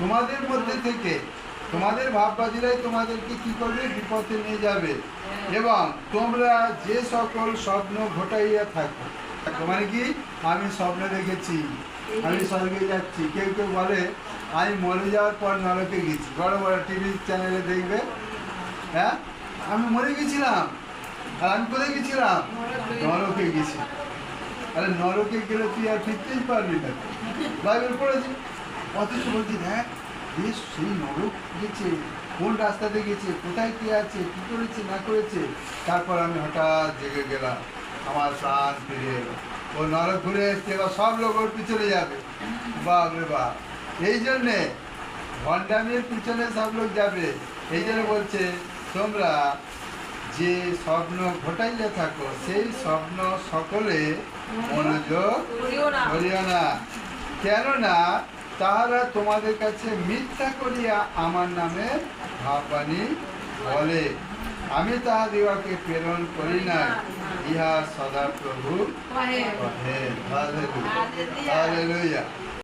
তোমাদের মধ্যে থেকে, তোমাদের ভাববাদীরাই তোমাদেরকে কি করবে? বিপদে নিয়ে যাবে। এবং তোমরা যে সকল স্বপ্ন ঘটাইয়া থাকো মানে কি? আমি স্বপ্ন দেখেছি, আমি স্বর্গে যাচ্ছি। কেউ কেউ বলে, আমি মরে যাওয়ার পর নরকে গেছি। বড় বড় টিভি চ্যানেলে দেখবে। হ্যাঁ? আমি মরে গেছিলাম। আর আমি কোথায় গেছিলাম? নরকে গেছি। আরে নরকে গেলে তুই আর ফিরতেই পারবি না। বাইবেল পড়েছি। অথচ বলছি হ্যাঁ বেশ সেই নরক গেছে কোন রাস্তাতে গেছে কোথায় কি আছে কি করেছে না করেছে? তারপর আমি হঠাৎ জেগে গেলাম আমার প্রাণ ফিরে এলো। ও নরক ঘুরে এসছে এবার সব লোক ওর পিছনে যাবে। বাপ রে বাপ। এই জন্যে ভণ্ডামির পিছনে সব লোক যাবে। এই জন্য বলছে তোমরা যে স্বপ্ন ঘটাইলে থাকো সেই স্বপ্ন সকলে মনোযোগ করিও না। কেননা তাহারা তোমাদের কাছে মিথ্যা করিয়া আমার নামে ভাবানি বলে। আমি তাহাদিওকে প্রেরণ করি না ইহা সদা প্রভু